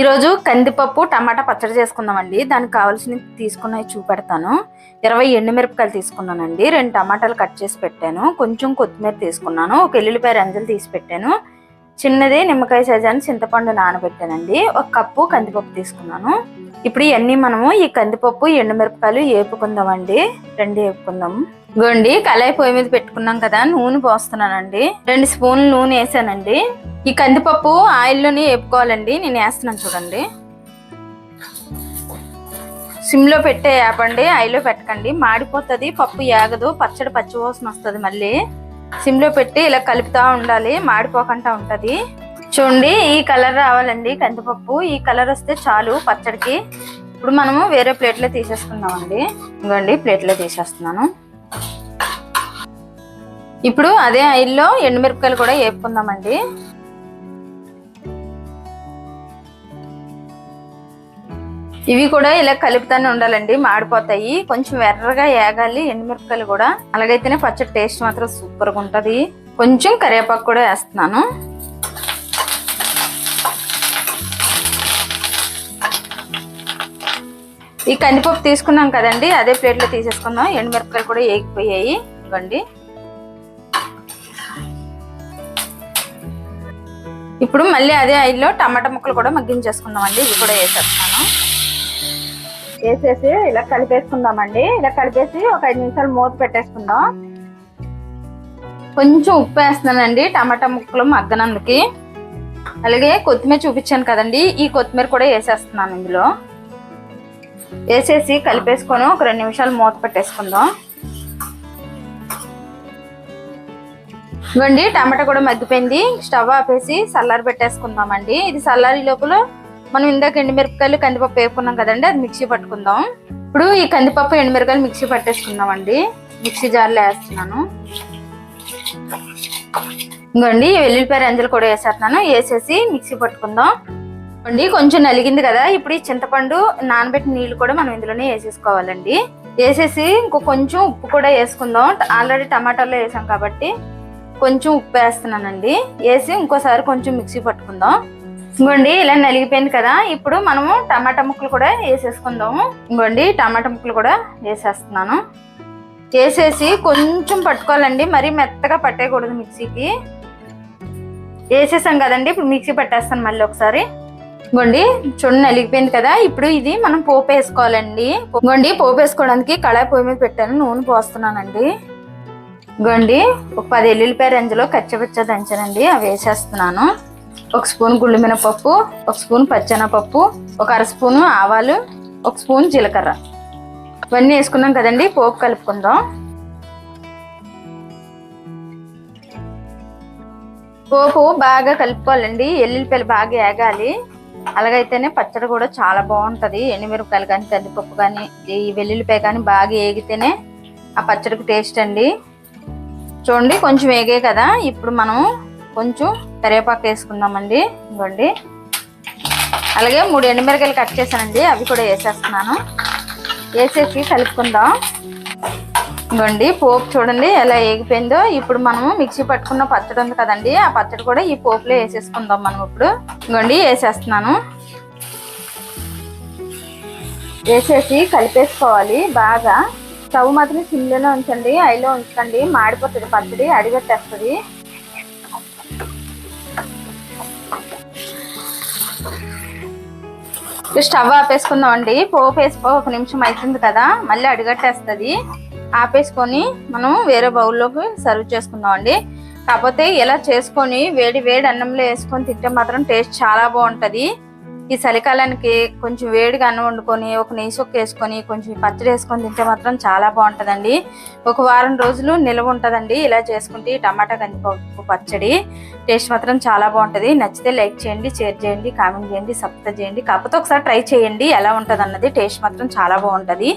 ఈరోజు కందిపప్పు టమాటా పచ్చడి చేసుకుందామండి. దానికి కావాల్సినవి తీసుకున్నవి చూపెడతాను. ఇరవై ఎండుమిరపకాయలు తీసుకున్నానండి. రెండు టమాటాలు కట్ చేసి పెట్టాను. కొంచెం కొత్తిమీర తీసుకున్నాను. ఒక ఎల్లుల్లిపాయ రంజలు తీసి పెట్టాను. చిన్నది నిమ్మకాయ సైజాన్ని చింతపండు నానబెట్టానండి. ఒక కప్పు కందిపప్పు తీసుకున్నాను. ఇప్పుడు ఇవన్నీ మనము ఈ కందిపప్పు ఎండుమిరపకాయలు వేపుకుందామండి రెండు వేపుకుందాము గోండి కళాయి పొయ్యి మీద పెట్టుకున్నాం కదా నూనె పోస్తున్నానండి. రెండు స్పూన్లు నూనె వేసానండి. ఈ కందిపప్పు ఆయిల్లోనే వేపుకోవాలండి నేను వేస్తున్నాను చూడండి. సిమ్లో పెట్టే వేపండి ఆయిల్లో పెట్టకండి. మాడిపోతుంది పప్పు ఏగదు పచ్చడి పచ్చి వస్తుంది మళ్ళీ. సిమ్లో పెట్టి ఇలా కలుపుతూ ఉండాలి మాడిపోకుండా ఉంటుంది. చూడండి ఈ కలర్ రావాలండి కందిపప్పు. ఈ కలర్ వస్తే చాలు పచ్చడికి. ఇప్పుడు మనము వేరే ప్లేట్లో తీసేసుకుందామండి. ఇదిగోండి ప్లేట్లో తీసేస్తున్నాను. ఇప్పుడు అదే ఆయిల్లో ఎండుమిరపకాయలు కూడా వేపుకుందామండి. ఇవి కూడా ఇలా కలుపుతానే ఉండాలండి మాడిపోతాయి. కొంచెం ఎర్రగా ఏగాలి ఎండుమిరపకాయలు కూడా. అలాగైతేనే పచ్చడి టేస్ట్ మాత్రం సూపర్గా ఉంటుంది. కొంచెం కరివేపాకు కూడా వేస్తున్నాను. ఈ కందిపప్పు తీసుకున్నాం కదండి అదే ప్లేట్లో తీసేసుకుందాం. ఎండుమిరపకాయలు కూడా ఏగిపోయాయి. ఇవ్వండి. ఇప్పుడు మళ్ళీ అదే ఆయిల్లో టమాటా ముక్కలు కూడా మగ్గించేసుకుందామండి. ఇవి కూడా వేసేస్తున్నాను. వేసేసి ఇలా కలిపేసుకుందామండి. ఇలా కలిపేసి ఒక ఐదు నిమిషాలు మూత పెట్టేసుకుందాం. కొంచెం ఉప్పు వేస్తున్నానండి టమాటా ముక్కలు మగ్గనందుకి. అలాగే కొత్తిమీర చూపించాను కదండి ఈ కొత్తిమీర కూడా వేసేస్తున్నాను ఇందులో. వేసేసి కలిపేసుకొని ఒక రెండు నిమిషాలు మూత పెట్టేసుకుందాం. ఇవ్వండి టమాటా కూడా మగ్గిపోయింది. స్టవ్ ఆపేసి సల్లారి పెట్టేసుకుందామండి. ఇది సల్లారి లోపల మనం ఇందాక ఎండుమిరపకాయలు కందిపప్పు వేపుకున్నాం కదండి అది మిక్సీ పట్టుకుందాం. ఇప్పుడు ఈ కందిపప్పు ఎండుమిరపకాయలు మిక్సీ పట్టేసుకుందామండి. మిక్సీ జార్లో వేస్తున్నాను. ఇంకోండి వెల్లుల్లిపాయ రంజలు కూడా వేసేస్తున్నాను. వేసేసి మిక్సీ పట్టుకుందాం. అండి కొంచెం నలిగింది కదా ఇప్పుడు ఈ చింతపండు నానబెట్టిన నీళ్ళు కూడా మనం ఇందులోనే వేసేసుకోవాలండి. వేసేసి ఇంకో కొంచెం ఉప్పు కూడా వేసుకుందాం. ఆల్రెడీ టమాటాలో వేసాం కాబట్టి కొంచెం ఉప్పు వేస్తున్నానండి. వేసి ఇంకోసారి కొంచెం మిక్సీ పట్టుకుందాం. ఇంకోండి ఇలా నలిగిపోయింది కదా. ఇప్పుడు మనము టమాటా ముక్కలు కూడా వేసేసుకుందాము. ఇంకోండి టమాటా ముక్కలు కూడా వేసేస్తున్నాను. వేసేసి కొంచెం పట్టుకోవాలండి. మరీ మెత్తగా పట్టేయకూడదు మిక్సీకి. వేసేసాం కదండి ఇప్పుడు మిక్సీ పట్టేస్తాను మళ్ళీ ఒకసారి. గొండి చూడండి నలిగిపోయింది కదా. ఇప్పుడు ఇది మనం పోపు వేసుకోవాలండి. గొండి పోపు వేసుకోవడానికి కళాయి పొయ్యి మీద పెట్టాను. నూనె పోస్తున్నానండి. గొండి ఒక పది ఎల్లుల్లిపాయ రంజలో కచ్చపచ్చ దంచానండి. అవి వేసేస్తున్నాను. ఒక స్పూన్ గుళ్ళు మినపప్పు ఒక స్పూన్ పచ్చెనపప్పు ఒక అర స్పూను ఆవాలు ఒక స్పూన్ జీలకర్ర. ఇవన్నీ వేసుకున్నాం కదండి పోపు కలుపుకుందాం. పోపు బాగా కలుపుకోవాలండి ఎల్లుల్లిపాయలు బాగా ఏగాలి. అలాగైతేనే పచ్చడి కూడా చాలా బాగుంటుంది. ఎండుమిరపకాయలు కానీ కందిపప్పు కానీ ఈ వెల్లుల్లిపాయ కానీ బాగా ఏగితేనే ఆ పచ్చడికి టేస్ట్ అండి. చూడండి కొంచెం వేగే కదా ఇప్పుడు మనం కొంచెం కరివేపాకు వేసుకుందామండి. ఇవ్వండి అలాగే మూడు ఎండుమిరకాయలు కట్ చేశానండి. అవి కూడా వేసేస్తున్నాను. వేసేసి కలుపుకుందాం. ఇవ్వండి పోపు చూడండి ఎలా ఏగిపోయిందో. ఇప్పుడు మనము మిక్సీ పట్టుకున్న పచ్చడి ఉంది కదండి ఆ పచ్చడి కూడా ఈ పోపులో వేసేసుకుందాం మనం ఇప్పుడు. ఇవ్వండి వేసేస్తున్నాను. వేసేసి కలిపేసుకోవాలి బాగా. స్టవ్ మాత్రం సిమ్లోనే ఉంచండి ఐలో ఉంచండి మాడిపోతుంది పచ్చడి అడిగట్టేస్తుంది. స్టవ్ ఆపేసుకుందాం అండి పోపు వేసుకో ఒక నిమిషం అవుతుంది కదా. మళ్ళీ అడిగట్టేస్తుంది. ఆపేసుకొని మనం వేరే బౌల్లోకి సర్వ్ చేసుకుందాం అండి కాకపోతే ఇలా చేసుకొని వేడి వేడి అన్నంలో వేసుకొని తింటే మాత్రం టేస్ట్ చాలా బాగుంటది. ఈ చలికాలానికి కొంచెం వేడిగా అన్నం వండుకొని ఒక నెయ్యి సొక్క వేసుకొని కొంచెం పచ్చడి వేసుకొని తింటే మాత్రం చాలా బాగుంటుందండి. ఒక వారం రోజులు నిల్వ ఉంటుందండి. ఇలా చేసుకుంటే ఈ టమాటా కందిపప్పు పచ్చడి టేస్ట్ మాత్రం చాలా బాగుంటుంది. నచ్చితే లైక్ చేయండి షేర్ చేయండి కామెంట్ చేయండి సబ్స్క్రైబ్ చేయండి. కాకపోతే ఒకసారి ట్రై చేయండి. ఎలా ఉంటుంది అన్నది టేస్ట్ మాత్రం చాలా బాగుంటుంది.